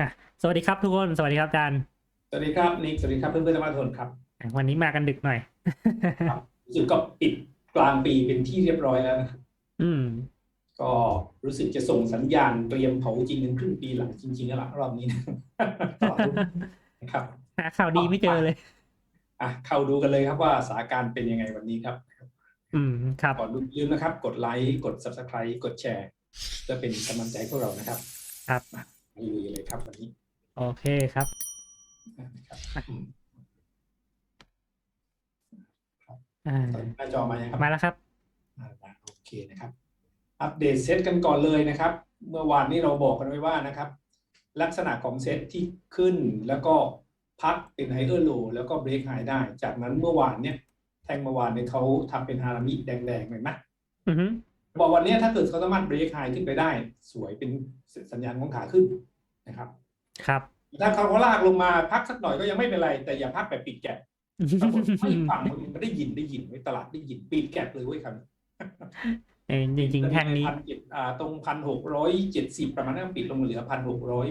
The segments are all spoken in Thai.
อะสวัสดีครับทุกคนสวัสดีครับอาจารย์สวัสดีครับนิกสวัสดีครับเพื่อนเพื่อนธรรมทนครับอะวันนี้มากันดึกหน่อย ครับรู้สึกก็ปิดกลางปีเป็นที่เรียบร้อยแล้วนะครับอืม ก็รู้สึกจะส่งสัญญาณเตรียมเผาจริงกันครึ่งปีหลังจริงๆแล้วล่ะรอบนี้นะตลาดหุ้นนะครับ หาข่าวดีไม่เจอเลย อะเข้าดูกันเลยครับว่าสถานการณ์เป็นยังไงวันนี้ครับอืมครับก่อนดูลืมนะครับ กดไลค์กด subscribe กดแชร์เพื่อเป็นกำลังใจพวกเรานะครับ ครับมา ลุยเลยครับวันนี้โอเคครับนะครับอืมอ่าตอนนี้หน้าจอมายังครับมาแล้วครับ อ่าโอเคนะครับ อัปเดตเซตกันก่อนเลยนะครับ เมื่อวานนี้เราบอกกันไว้ว่านะครับ ลักษณะของเซตที่ขึ้นแล้วก็พักเป็นไฮเออร์โลแล้วก็เบรกไฮได้ จากนั้นเมื่อวานเนี่ย แทงเมื่อวานเนี่ยเขาทำเป็นฮารามิแดงๆเห็นไหมอือฮึ บอกวันเนี้ยถ้าเกิดเขาสามารถเบรกไฮขึ้นไปได้ สวยเป็นสัญญาณของขาขึ้นนะครับครับถ้าเขาลากลงมาพักสักหน่อยก็ยังไม่เป็นไร แต่อย่าพักแบบปิดแกะปรากฏไม่ฟังมันได้ยินได้ยินไว้ตลาดได้ยินปิดแกะเลยเว้ยครับเออจริงๆแท่งนี้พันเจ็ดอ่าตรงพันหกร้อยเจ็ดสิบประมาณนั้นปิดลงมาเหลือพันหกร้อย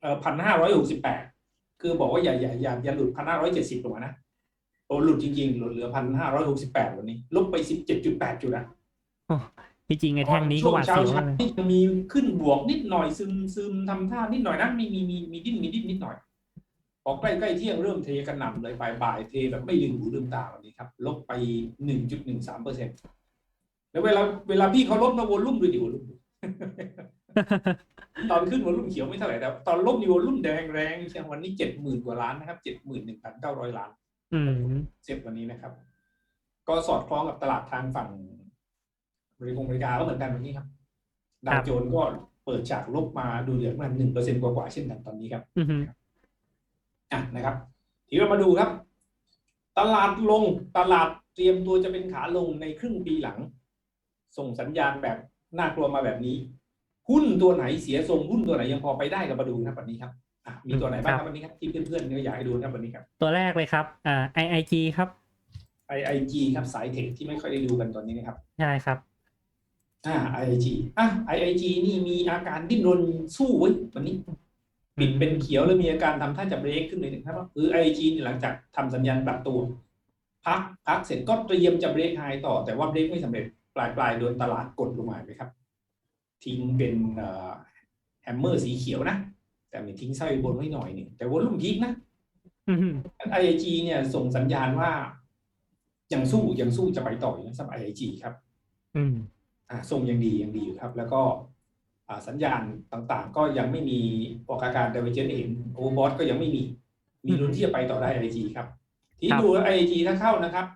เอ่อพันห้าร้อยหกสิบแปดคือบอกว่าอย่าอย่าอย่าอย่าหลุดพันห้าร้อยเจ็ดสิบลงมานะโอ้หลุดจริงๆ หลุดเหลือพันห้าร้อยหกสิบแปดวันนี้ ลบไปสิบเจ็ดจุดแปดจุดนะ ที่จริงไอ้แท่งนี้ก็หวาดช่เสีวงยวเช้าเลยนี่จะมีขึ้นบวกนิดหน่อยซึมซึมทำท่านิดหน่อยนะมีมีมีมีดิ้นมีดิ้นนิดหน่อยพอใกล้ใกล้เที่ยงเริ่มเทกันหนำเลยบ่ายบ่ายเทแบบไม่ลืมหูลืมตาวันนี้ครับ ลบไปหนึ่งจุดหนึ่งสามเปอร์เซ็นต์แล้วเวลาเวลาพี่เขาลบนะวอลลุ่มดูดิวอลลุ่มตอนขึ้นวอลลุ่มเขียวไม่เท่าไหร่แต่ตอนลบนี่วอลลุ่มแดงแรงเชียงวันนี้เจ็ดหมื่นกว่าล้านนะครับเจ็ดหมื่นหนึ่งพันเก้าร้อยล้านอืมเซ็ตวันนี้นะครับ ก็สอดคล้องกับตลาดทางฝั่ง บริกงบริการก็เหมือนกันวันนี้ครับดาวโจนส์ก็เปิดฉากลบมาดูเดือดมันหนึ่งเปอร์เซ็นกว่าๆเช่นกันตอนนี้ครับอือฮึอะนะครับ ทีนี้เรามาดูครับ ตลาดลงตลาดเตรียมตัวจะเป็นขาลงในครึ่งปีหลัง ส่งสัญญาณแบบน่ากลัวมาแบบนี้ หุ้นตัวไหนเสียทรงหุ้นตัวไหนยังพอไปได้เรามาดูนะครับวันนี้ครับอะมีตัวไหนบ้างครับวันนี้ครับที่เพื่อนๆเนี่ยอยากให้ดูนะครับวันนี้ครับ ตัวแรกเลยครับอ่า IIG ครับ IIG ครับสายเทคที่ไม่ค่อยได้ดูกันตอนนี้นะครับใช่ครับ อ่า IIG อะ IIG นี่มีอาการดิ้นรนสู้เว้ยวันนี้ปิดเป็นเขียวแล้วมีอาการทำท่าจะเบรกขึ้นเลยนะครับคือ IIG นี่หลังจากทำสัญญาณปรับตัวพักพักเสร็จก็เตรียมจะเบรกไฮต่อ แต่ว่าเบรกไม่สำเร็จปลายปลายๆโดนตลาดกดลงมาไหมครับ ทิ้งเป็นแฮมเมอร์สีเขียวนะ แต่มีทิ้งไส้บนไว้หน่อยหนึ่งแต่วอลุ่มพีกนะอือฮึ IIG เนี่ยส่งสัญญาณว่ายังสู้ยังสู้จะไปต่ออยู่นะสำหรับ IIG ครับ อืมอ่า ทรงยังดียังดีอยู่ครับ แล้วก็อ่าสัญญาณต่างๆ ก็ยังไม่มีออกอาการ divergent เห็นโอเวอร์บอทก็ยังไม่มี มีลุ้นที่จะไปต่อได้ IG ครับ ที่ครับดู IG ถ้าเข้านะครับ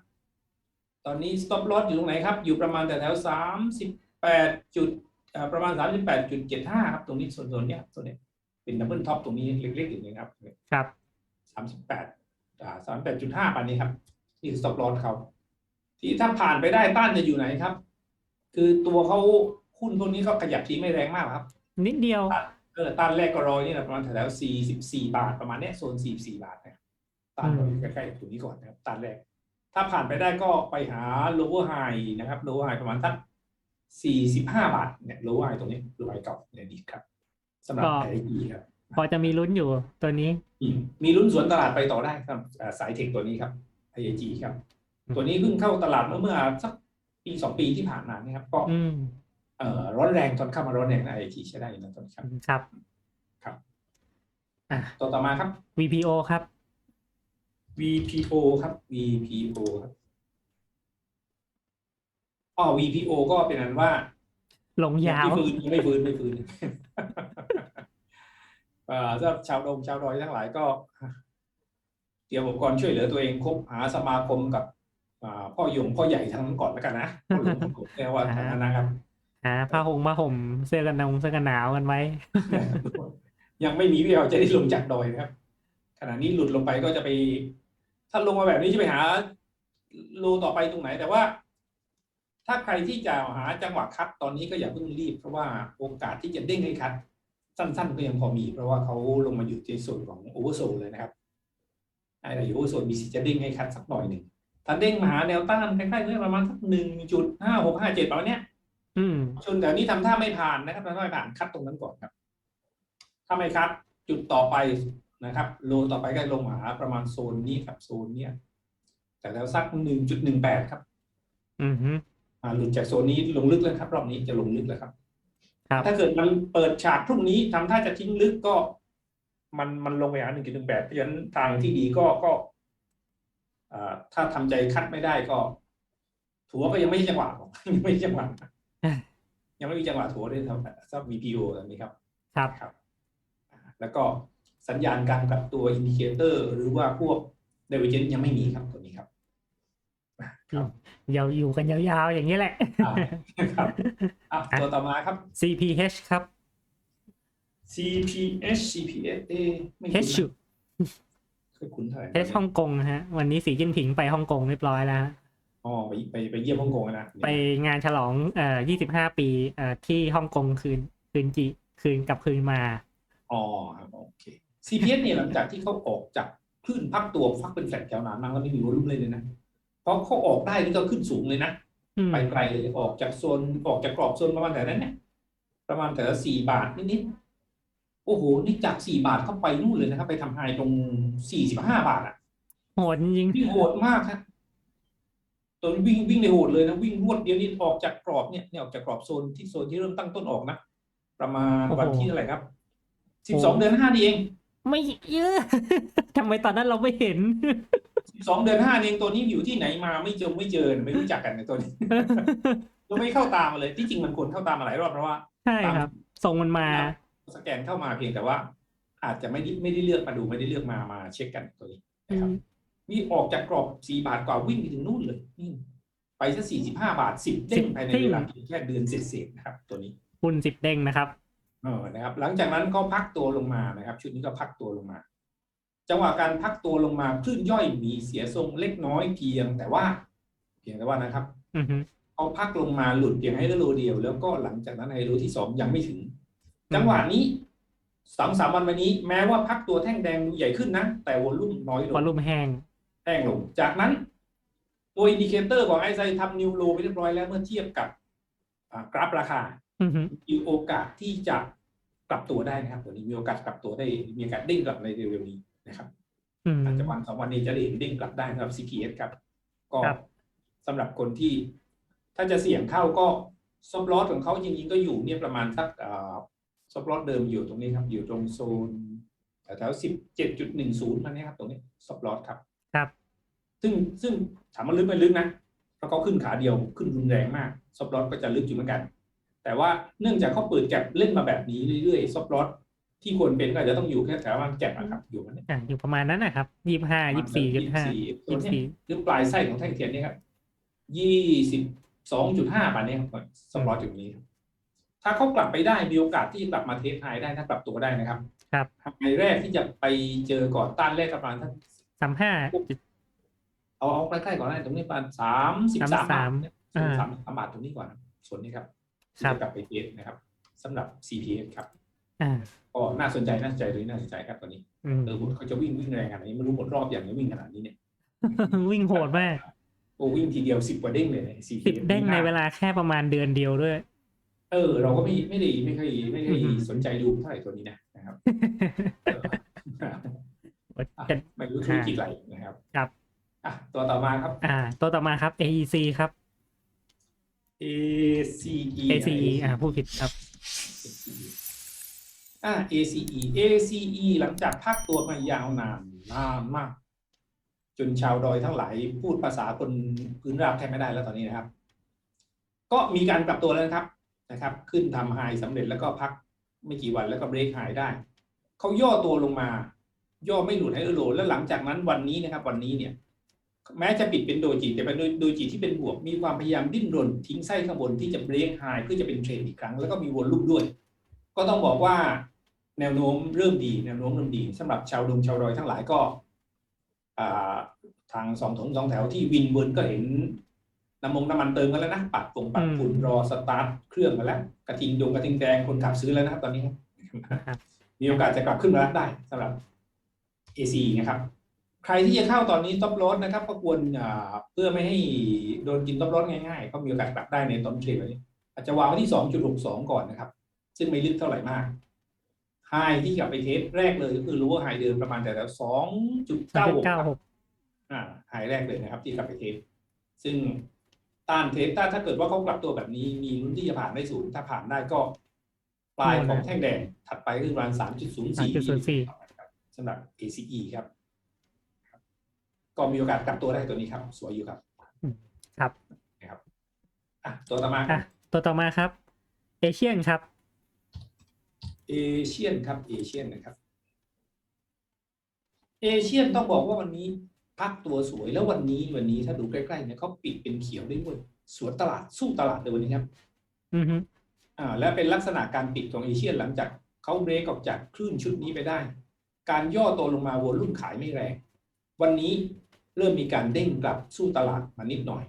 ตอนนี้ stop loss อยู่ตรงไหนครับ อยู่ประมาณแต่แถวสามสิบแปดจุดอ่าประมาณสามสิบแปดจุดเจ็ดห้าครับ ตรงนี้ส่วนส่วนเนี้ยตัวเนี้ยเป็นดับเบิลท็อปตรงนี้เล็กๆอยู่นะครับ ครับสามสิบแปดอ่าสามแปดจุดห้าปันนี้ครับ นี่คือ stop loss เขา ที่ถ้าผ่านไปได้ต้านจะอยู่ไหนครับ คือตัวเขาหุ้นพวกนี้ก็ขยับทีไม่แรงมากครับ นิดเดียวเออต้านแรกก็รอนี่แหละประมาณแถวสี่สิบสี่บาทประมาณเนี้ยโซนสี่สี่บาทนะครับต้านอืมใกล้ๆตรงนี้ก่อนนะครับต้านแรก ถ้าผ่านไปได้ก็ไปหา lower high นะครับ lower high ประมาณสักสี่สิบห้าบาทเนี่ย lower high ตรงนี้ lower high เก่าเนี่ยดีครับสำหรับไอทีครับพอจะมีลุ้นอยู่ตัวนี้อืมมีลุ้นสวนตลาดไปต่อได้ครับอ่าสายเทคตัวนี้ครับ IAG ครับอืมตัวนี้เพิ่งเข้าตลาดเมื่อเมื่อสัก ปีสองปีที่ผ่านมานะครับ ก็อืมเอ่อร้อนแรงตอนเข้ามาร้อนแรงใน IAG ใช้ได้อยู่นะตอนนี้ครับครับครับอะตัวต่อมาครับ VPO ครับ VPO ครับ VPO ครับอ๋อ VPO ก็เป็นอันว่าลงยาวไม่ฟื้นไม่ฟื้นไม่ฟื้นเอ่อสำหรับชาวดงชาวดอยทั้งหลายก็ เตรียมอุปกรณ์ช่วยเหลือตัวเองคบหาสมาคมกับอ่า พ่อหยงพ่อใหญ่ทั้งนั้นก่อนแล้วกันนะพ่อหลวงพ่อผมแค่ว่าทางนั้นนะครับหาผ้าห่มผ้าห่มเสื้อกันหนาวเสื้อกันหนาวกันไว้ ยังไม่มีวิวจะได้ลงจากดอยนะครับ ขณะนี้หลุดลงไปก็จะไป ถ้าลงมาแบบนี้จะไปหาโลต่อไปตรงไหน แต่ว่า ถ้าใครที่จะหาจังหวะคัดตอนนี้ก็อย่าเพิ่งรีบ เพราะว่าโอกาสที่จะเด้งให้คัด สั้นๆก็ยังพอมี เพราะว่าเขาลงมาอยู่ในส่วนของโอเวอร์โซลเลยนะครับไอ้อยู่โอเวอร์โซลมีสิทธิ์จะเด้งให้คัดสักหน่อยหนึ่ง ถ้าเด้งมาหาแนวต้านใกล้ๆเรื่องประมาณสักหนึ่งจุดห้าหกห้าเจ็ดประมาณเนี้ยอืมชนแต่นี้ทำท่าไม่ผ่านนะครับทำท่าไม่ผ่านคัดตรงนั้นก่อนครับ ถ้าไม่คัดจุดต่อไปนะครับโลต่อไปก็ลงมาหาประมาณโซนนี้ครับโซนเนี้ยแต่แล้วสักหนึ่งจุดหนึ่งแปดครับ อือฮึอ่าหลุดจากโซนนี้ลงลึกแล้วครับ รอบนี้จะลงลึกแล้วครับครับถ้าเกิดมันเปิดฉากพรุ่งนี้ทำท่าจะทิ้งลึกก็ มันมันลงไปหาหนึ่งจุดหนึ่งแปดเพราะฉะนั้นทางที่ดีก็ก็อ่า ถ้าทำใจคัดไม่ได้ก็ ถัวก็ยังไม่ใช่จังหวะหรอกยังไม่ใช่จังหวะยังไม่มีจังหวะถัวด้วยครับซับ VPO แบบนี้ครับ ครับครับอ่าแล้วก็สัญญาณการกลับตัวอินดิเคเตอร์ หรือว่าพวกเดเวเจนยังไม่มีครับตัวนี้ครับอ่าครับยาวอยู่กันยาวๆ อย่างนี้แหละอ่าครับอะตัวต่อมาครับ CPH ครับ CPH CPH เอะไม่คุ้น H นะเคยคุ้นเท่าไหร่ H ฮ่องกงนะฮะ วันนี้สีจิ้นผิงไปฮ่องกงเรียบร้อยแล้วฮะอ๋อไปไปไปเยี่ยมฮ่องกงนะไปงานฉลองเอ่อ25ปีเอ่อที่ฮ่องกงคืนคืนจีคืนกลับคืนมาอ๋อครับโอเค CPH เนี่ยหลังจากที่เขาออกจากคลื่นพักตัวพักเป็นแฟลตแถวนานมากแล้วไม่มีวอลุ่มเลยเลยนะเพราะเขาออกได้นี่ก็ขึ้นสูงเลยนะอืมไปไกลเลยออกจากโซนออกจากกรอบโซนประมาณแถวนั้นเนี่ยประมาณแถวสี่บาทนิดๆ โอ้โห นี่จากสี่บาทเข้าไปนู่นเลยนะครับ ไปทำไฮตรงสี่สิบห้าบาทอะโหดจริงวิ่งโหดมากครับตอนวิ่งวิ่งในโหดเลยนะ วิ่งรวดเดียวนี่ออกจากกรอบเนี่ยเนี่ยออกจากกรอบโซนที่โซนที่เริ่มตั้งต้นออกนะ ประมาณวันที่เท่าไหร่ครับสิบสองเดือนห้านี่เอง ไม่เยอะทำไมตอนนั้นเราไม่เห็นสิบสองเดือนห้านี่เองตัวนี้อยู่ที่ไหนมาไม่เจอไม่เจอไม่รู้จักกันในตัวนี้เราไม่เข้าตามมาเลยที่จริงมันควรเข้าตามมาหลายรอบเพราะว่าใช่ครับส่งมันมา สแกนเข้ามาเพียงแต่ว่า อาจจะไม่ได้ไม่ได้เลือกมาดูไม่ได้เลือกมามาเช็คกันตัวนี้นะครับนี่ออกจากกรอบสี่บาทกว่าวิ่งไปถึงนู่นเลยนี่ไปซะสี่สิบห้าบาทสิบเด้งภายในเวลาเพียงแค่เดือนเศษๆนะครับ ตัวนี้คุณสิบเด้งนะครับเออนะครับ หลังจากนั้นก็พักตัวลงมานะครับ ชุดนี้ก็พักตัวลงมา จังหวะการพักตัวลงมาคลื่นย่อยมีเสียทรงเล็กน้อยเพียงแต่ว่า เพียงแต่ว่านะครับอือฮึเอาพักลงมาหลุดเพียงไฮโลเดียว แล้วก็หลังจากนั้นไฮโลที่สองยังไม่ถึง จังหวะนี้สองสามวันวันนี้แม้ว่าพักตัวแท่งแดงดูใหญ่ขึ้นนะ แต่วอลลุ่มน้อยลวองลลุ่มแห้งแห้งลง จากนั้นตัวอินดิเคเตอร์ของไอไซทำนิวโลไปเรียบร้อยแล้วเมื่อเทียบกับอ่ากราฟราคาอือฮึมีโอกาสที่จะกลับตัวได้นะครับตัวนี้มีโอกาสกลับตัวได้มีโอกาสเด้งกลับในเร็วๆนี้นะครับอืมอาจจะวันสองวันนี้จะได้เห็นเด้งกลับได้สำหรับ CPS ครับ ก็ครับสำหรับคนที่ ถ้าจะเสี่ยงเข้าก็ซอฟลอสของเขาจริงๆก็อยู่เนี่ยประมาณสัก ซอฟลอสเดิมอยู่ตรงนี้ครับ อยู่ตรงโซนแถวๆสิบเจ็ดจุดหนึ่งศูนย์มันนี้ครับ ตรงนี้ซอฟลอสครับ ครับ ซึ่งซึ่งถามว่าลึกไหมลึกนะเพราะเขาขึ้นขาเดียวขึ้นรุนแรงมากซอฟลอสก็จะลึกอยู่เหมือนกัน แต่ว่าเนื่องจากเขาเปิดแก็บเล่นมาแบบนี้เรื่อยๆซอฟลอสที่ควรเป็นก็อาจจะต้องอยู่แค่แถวประมาณแก็บนะครับอยู่มันอะอยู่ประมาณนั้นนะครับยี่ห้ายี่สี่ยี่ห้าตัวยี่เนี้ยสี่หรือปลายไส้ของแท่งเทียนเนี่ยครับยี่สิบสองจุดห้าบาทเนี่ยครับสปอร์ตจุดนี้ครับ ถ้าเขากลับไปได้มีโอกาสที่จะกลับมาเทสไฮได้ถ้ากลับตัวได้นะครับ ครับไฮแรกที่จะไปเจอก่อนต้านแรกประมาณทักสามห้าเอาเอาใกล้ๆก่อนได้ตรงนี้ประมาณสามสิบสามบาทเนี่ยอ่าสามสามบาทตรงนี้ก่อนนะส่วนนี้ครับที่ครับจะกลับไปเทสนะครับสำหรับ CPS ครับอ่าก็น่าสนใจน่าสนใจเลยน่าสนใจครับตอนนี้อืมเออเขาจะวิ่งวิ่งแรงขนาดนี้ไม่รู้หมดรอบอย่างนี้วิ่งขนาดนี้เนี่ย วิ่งโหดมากโอ้วิ่งทีเดียวสิบกว่าเด้งเลยสี่สิบเด้งในเวลาแค่ประมาณเดือนเดียวด้วย เออ เราก็ไม่ไม่ได้ไม่ค่อยไม่ค่อยอือฮึสนใจดูเท่าไหร่ตัวนี้นะนะครับเอออะจะไม่รู้ธุรกิจอะไรนะครับ ครับอะตัวต่อมาครับ อ่า ตัวต่อมาครับ AEC ครับ ACE ACE อ่าพูดผิดครับ อ่า ACE ACE หลังจากพักตัวมายาวนานนานมาก จนชาวดอยทั้งหลายพูดภาษาคนพื้นราบแทบไม่ได้แล้วตอนนี้นะครับ ก็มีการกลับตัวแล้วนะครับ นะครับ ขึ้นทำไฮสำเร็จแล้วก็พักไม่กี่วันแล้วก็เบรกไฮได้ เขาย่อตัวลงมา ย่อไม่หลุดให้เออโลแล้วหลังจากนั้นวันนี้นะครับ วันนี้เนี่ยแม้จะปิดเป็นโดจิแต่เป็นโดจิที่เป็นบวก มีความพยายามดิ้นรน ทิ้งไส้ข้างบนที่จะเบรกไฮเพื่อจะเป็นเทรนอีกครั้ง แล้วก็มีวนลูปด้วย ก็ต้องบอกว่าแนวโน้มเริ่มดีแนวโน้มเริ่มดีสำหรับชาวดงชาวดอยทั้งหลายก็ทางสองถงสองแถวที่วินเวิร์นก็เห็น น้ำมงน้ำมันเติมกันแล้วนะปัดฝงปัดฝุ่นรอสตาร์ทเครื่องกันแล้ว กระทิงดงกระทิงแดงคนขับซื้อแล้วนะครับตอนนี้ครับมีโอกาสจะกลับขึ้นมาได้สำหรับ AC นะครับ ใครที่จะเข้าตอนนี้ต็อปลดนะครับ ก็ควรอ่าเพื่อไม่ให้โดนกินต็อปลดง่ายๆ ก็มีโอกาสกลับได้ในต้นเทรดนี้ อาจจะวางไว้ที่2.62ก่อนนะครับ ซึ่งไม่ลึกเท่าไหร่มากไฮที่กลับไปเทสแรกเลยก็คือรู้ว่าไฮเดิมประมาณแต่ละสองจุดสามเก้าจุดหกเก้าหกอ่าไฮแรกเลยนะครับ ที่กลับไปเทสซึ่ง ต้านเทสถ้าถ้าเกิดว่าเขากลับตัวแบบนี้มีลุ้นที่จะผ่านได้สูงถ้าผ่านได้ก็ปลายของแท่งแดงถัดไปคือประมาณสามจุดศูนย์สามสี่จุดศูนย์สี่สำหรับ ACE ครับ ก็มีโอกาสกลับตัวได้ตัวนี้ครับ สวยอยู่ครับ ครับนะครับอะตัวต่อมาอะตัวต่อมาครับเอเชียนครับเอเชียนครับเอเชียนนะครับเอเชียนต้องบอกว่าวันนี้ พักตัวสวยแล้ววันนี้วันนี้ถ้าดูใกล้ๆเนี่ยเขาปิดเป็นเขียวได้ด้วยสวนตลาดสู้ตลาดเลยวันนี้ครับ อือฮึอ่าและเป็นลักษณะการปิดของเอเชียนหลังจากเขาเบรกออกจากคลื่นชุดนี้ไปได้ การย่อตัวลงมาวอลุ่มขายไม่แรง วันนี้เริ่มมีการเด้งกลับสู้ตลาดมานิดหน่อย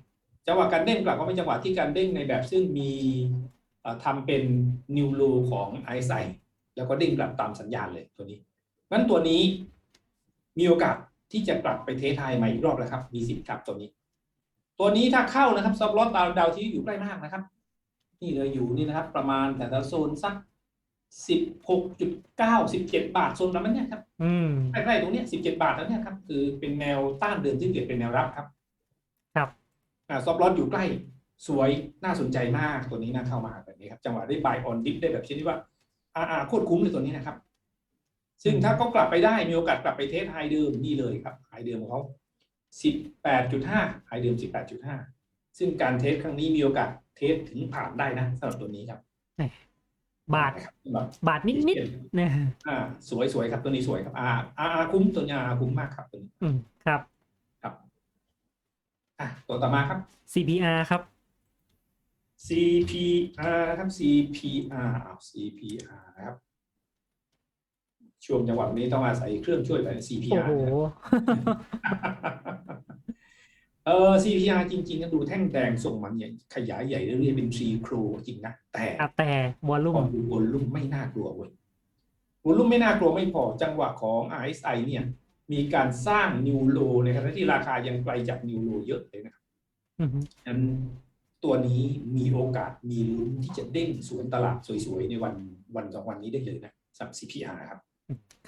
จังหวะการเด้งกลับก็เป็นจังหวะที่การเด้งในแบบซึ่งมีเอ่อทำเป็นนิวโลของไอซ์ไแล้วก็เด้งกลับตามสัญญาณเลยตัวนี้งั้นตัวนี้มีโอกาส ที่จะกลับไปเทสไทยใหม่อีกรอบแล้วครับ มีสิทธิ์ครับตัวนี้ ตัวนี้ถ้าเข้านะครับซับลอตดาวดาวที่อยู่ใกล้มากนะครับ นี่เลยอยู่นี่นะครับ ประมาณแต่ละโซนสักสิบหกจุดเก้าสิบเจ็ดบาทโซนประมาณเนี้ยครับอืมใกล้ๆตรงเนี้ยสิบเจ็ดบาทแล้วเนี่ยครับ คือเป็นแนวต้านเดิมที่เกิดเป็นแนวรับครับ ครับอ่าซอฟลอตอยู่ใกล้สวยน่าสนใจมากตัวนี้น่าเข้ามาแบบนี้ครับ จังหวะได้บายออนดิฟได้แบบชนิดว่า อ่าอ่าโคตรคุ้มเลยตัวนี้นะครับ ซึ่งถ้าเขากลับไปได้มีโอกาสกลับไปเทสไฮเดิมนี่เลยครับไฮเดิมของเขาสิบแปดจุดห้าไฮเดิมสิบแปดจุดห้าซึ่งการเทสครั้งนี้มีโอกาสเทสถึงผ่านได้นะสำหรับตัวนี้ครับ บาทนะครับสำหรับบาทนิดๆเนี่ยอ่า สวยสวยครับตัวนี้สวยครับอ่าอ่าอ่าคุ้มตัวนี้อ่าคุ้มมากครับตัวนี้ อืมครับครับอะตัวต่อมาครับ CPR ครับ CPR นะครับ CPR อ้าว CPR นะครับ ช่วงจังหวะนี้ต้องอาศัยเครื่องช่วยแบบโอ้ CPR โหนะครับเออ CPR จริงๆก็ดูแท่งแดงส่งมันใหญ่ขยายใหญ่เรื่อยๆเป็น3 c r o จริงนะ แต่อะแต่วอลลุ่พมอดูวอลลุ่มไม่น่ากลัวเว้ยวอลลุ่มไม่น่ากลัวไม่พอจังหวะของ RSI เนี่ย มีการสร้างนิวโลในขณะที่ราคายังไกลจากนิวโลเยอะเลยนะครับอือฮึนั้นตัวนี้มีโอกาสมีลุ้นที่จะเด้งสวนตลาดสวยๆ ในวันวันสองวันนี้ได้เลยนะสำหรับ CPR ครับ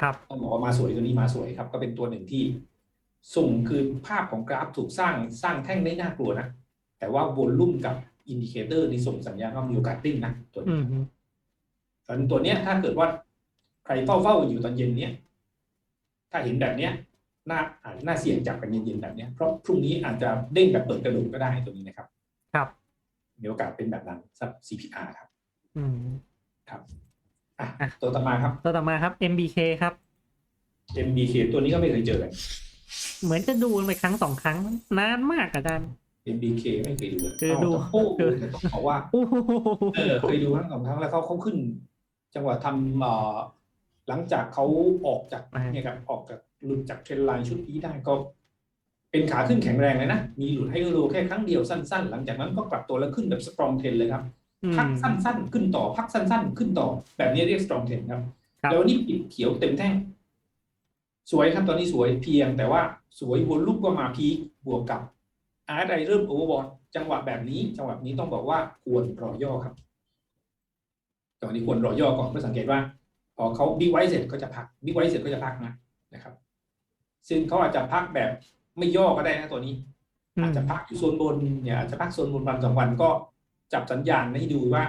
ครับต้องบอกว่ามาสวยตัวนี้มาสวยครับ ก็เป็นตัวหนึ่งที่ส่งคือภาพของกราฟถูกสร้างสร้างแท่งได้น่ากลัวนะ แต่ว่าวอลลุ่มกับอินดิเคเตอร์นี่ส่งสัญญาณว่ามีโอกาสเด้งนะตัวอืนี้มฮึส่วนตัวเนี้ยถ้าเกิดว่าใครเฝ้าเฝ้าๆอยู่ตอนเย็นเนี้ยถ้าเห็นแบบเนี้ยน่าอาจน่าเสี่ยงจับกันเย็นๆแบบเนี้ยเพราะพรุ่งนี้อาจจะเด้งแบบเปิดกระโดดก็ได้ตัวนี้นะครับ ครับมีโอกาสเป็นแบบนั้นสำหรับ CPR ครับ อืมครับ อะอะตัวต่อมาครับ ตัวต่อมาครับ MBK ครับ MBK ตัวนี้ก็ไม่เคยเจอเลยเหมือนจะดูไปครั้งสองครั้งนานมากอาจารย์ MBK ไม่เคยดูเลยเคยดูโอ้โหต้องบอกว่าโอ้โหเออเคยดูครั้งสองครั้งแล้วเขาเขาขึ้น จังหวะทำเอ่อหลังจากเขาออกจากเนี่ยครับออกจากหลุดจากเทรนด์ไลน์ชุดนี้ได้ก็เป็นขาขึ้นแข็งแรงเลยนะ มีหลุดให้โลแค่ครั้งเดียวสั้นๆ หลังจากนั้นก็กลับตัวแล้วขึ้นแบบสตรองเทนเลยครับอืม พักสั้น ๆ ขึ้นต่อพักสั้น ๆ ขึ้นต่อ แบบนี้เรียก strong trend ครับครับ แล้วนี่ปิดเขียวเต็มแท่ง สวยครับตอนนี้สวยเพียงแต่ว่าสวยวนลูกก็มาพีคบวกกับอาร์ไอเริ่มโอเวอร์บอทจังหวะแบบนี้ จังหวะนี้ต้องบอกว่าควรรอย่อครับจังหวะนี้ควรรอย่อก่อนเพื่อสังเกตว่า พอเขาบิ๊กไวเสร็จก็จะพักบิ๊กไวเสร็จก็จะพักนะนะครับ ซึ่งเขาอาจจะพักแบบไม่ย่อก็ได้นะตัวนี้อืมอาจจะพักอยู่โซนบนเนี่ยอาจจะพักโซนบนวันสองวันก็ จับสัญญาณให้ดูว่า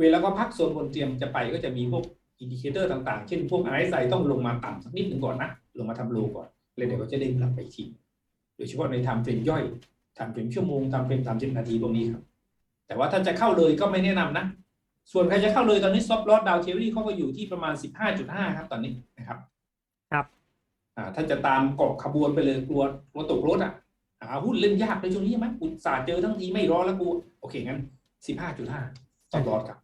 เวลาก็พักโซนบนเตรียมจะไปก็จะมีพวกอินดิเคเตอร์ต่างๆ เช่นพวก RSI ต้องลงมาต่ำสักนิดหนึ่งก่อนนะ ลงมาทำโลก่อนแล้วเดี๋ยวก็จะเด้งกลับไปอีกทีโดยเฉพาะในทำเฟรมย่อยทำเฟรมชั่วโมงทำเฟรมสามสิบนาทีตรงนี้ครับ แต่ว่าถ้าจะเข้าเลยก็ไม่แนะนำนะ ส่วนใครจะเข้าเลยตอนนี้ซอฟต์ลอดดาวเทอรี่เขาก็อยู่ที่ประมาณ15.5ครับตอนนี้นะครับ ครับ อ่าถ้าจะตามเกาะขบวนไปเลยกลัวกลัวตกรถอะ หาหุ้นเล่นยากในช่วงนี้ใช่ไหมอุตส่าห์เจอทั้งทีไม่รอแล้วกู โอเคงั้นสิบห้าจุดห้าต้องรอดครับ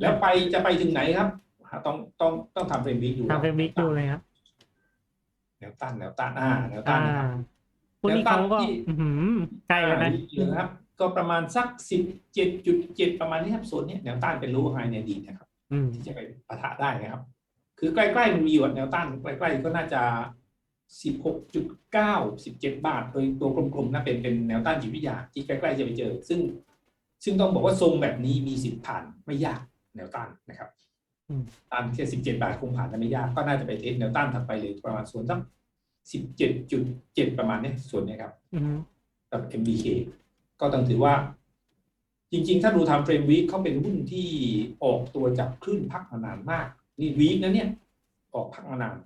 แล้วไปจะไปถึงไหนครับหาต้องต้องต้องทำเฟรมวิกดูทำเฟรมวิกดูเลยครับแนวต้านแนวต้านอ่าแนวต้าอ่านนะครับพวกนี้เขาก็แนวตั้งที่อื้อหือใกล้แล้วนะอ่าเยอะครับ ก็ประมาณสักสิบเจ็ดจุดเจ็ดประมาณนี้ครับโซนเนี้ยแนวต้านเป็นรู้ไฮในอดีตนะครับอืมที่จะไปปะทะได้นะครับ คือใกล้ๆมันมีอยู่อะแนวต้านใกล้ๆก็น่าจะ สิบหกจุดเก้าสิบเจ็ดบาท โดยตัวกลมๆน่าเป็นเป็นแนวต้านจิตวิทยาที่ใกล้ๆจะไปเจอ ซึ่ง ซึ่งต้องบอกว่าทรงแบบนี้มีสิทธิ์ผ่านไม่ยากแนวต้านนะครับอืมต้านแค่สิบเจ็ดบาทคงผ่านกันไม่ยาก ก็น่าจะไปเทสแนวต้านถัดไปเลยประมาณส่วนสักสิบเจ็ดจุดเจ็ดประมาณเนี้ยส่วนเนี้ยครับอืมกับ MBK ก็ต้องถือว่า จริง ๆ ถ้าดูทำเฟรมวีคเขาเป็นหุ้นที่ออกตัวจากคลื่นพักมานานมาก นี่วีคนะเนี่ย ออกพักมานาน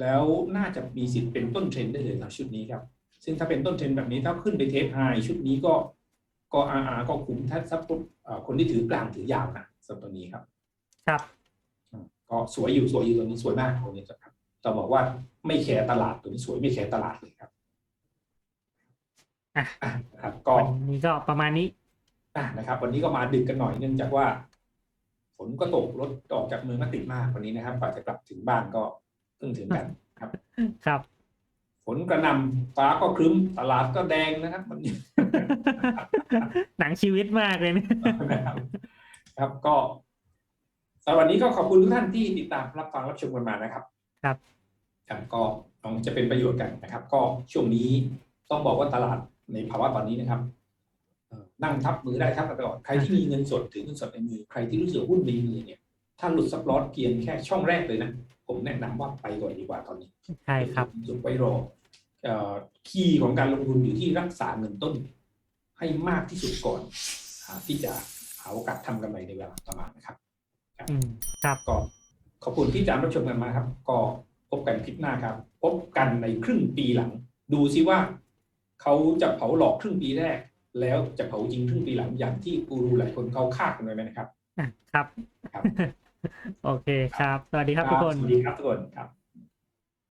แล้วน่าจะมีสิทธิ์เป็นต้นเทรนด์ได้เลยครับชุดนี้ครับ ซึ่งถ้าเป็นต้นเทรนด์แบบนี้ถ้าขึ้นไปเทสไฮชุดนี้ก็ก็ RR ก็คุ้มถ้าซับคนที่ถือกลางถือยาวนะสำหรับตัวนี้ครับ ครับอืมก็สวยอยู่สวยอยู่ตัวนี้สวยมากตัวนี้ครับต้องบอกว่าไม่แคร์ตลาดตัวนี้สวยไม่แคร์ตลาดเลยครับอะอะนะครับก็วันนี้ก็ประมาณนี้อะนะครับ วันนี้ก็มาดึกกันหน่อยเนื่องจากว่าฝนก็ตกรถออกจากเมืองก็ติดมากวันนี้นะครับกว่าจะกลับถึงบ้านก็ เพิ่งถึงกันครับ ครับ ฝนกระหนำฟ้าก็ครึ้มตลาดก็แดงนะครับวันนี้หนังชีวิตมากเลยเนี่ยนะครับครับก็สำหรับวันนี้ก็ขอบคุณทุกท่านที่ติดตามรับฟังรับชมกันมานะครับ ครับครับก็หวังจะเป็นประโยชน์กันนะครับ ก็ช่วงนี้ต้องบอกว่าตลาดในภาวะตอนนี้นะครับเอ่อนั่งทับมือได้ทับกันตลอดใครที่มีเงินสดถือเงินสดในมือใครที่รู้สึกหุ้นในมือเนี่ยถ้าหลุดซับลอสเกียนแค่ช่องแรกเลยนะ ผมแนะนำว่าไปก่อนดีกว่าตอนนี้ใช่ครับจุดไว้รอเอ่อคีย์ของการลงทุนอยู่ที่รักษาเงินต้น ให้มากที่สุดก่อนอ่าที่จะหาโอกาสทำกำไรในเวลาต่อมานะครับอืมครับก็ขอบคุณที่ตามรับชมกันมาครับ ก็พบกันคลิปหน้าครับ พบกันในครึ่งปีหลัง ดูซิว่าเขาจะเผาหลอกครึ่งปีแรก แล้วจะเผาจริงครึ่งปีหลังอย่างที่กูรูหลายคนเขาคาดกันไว้ไหมนะครับอะครับครับ โอเคครับ สวัสดีครับทุกคน สวัสดีครับทุกคนครับ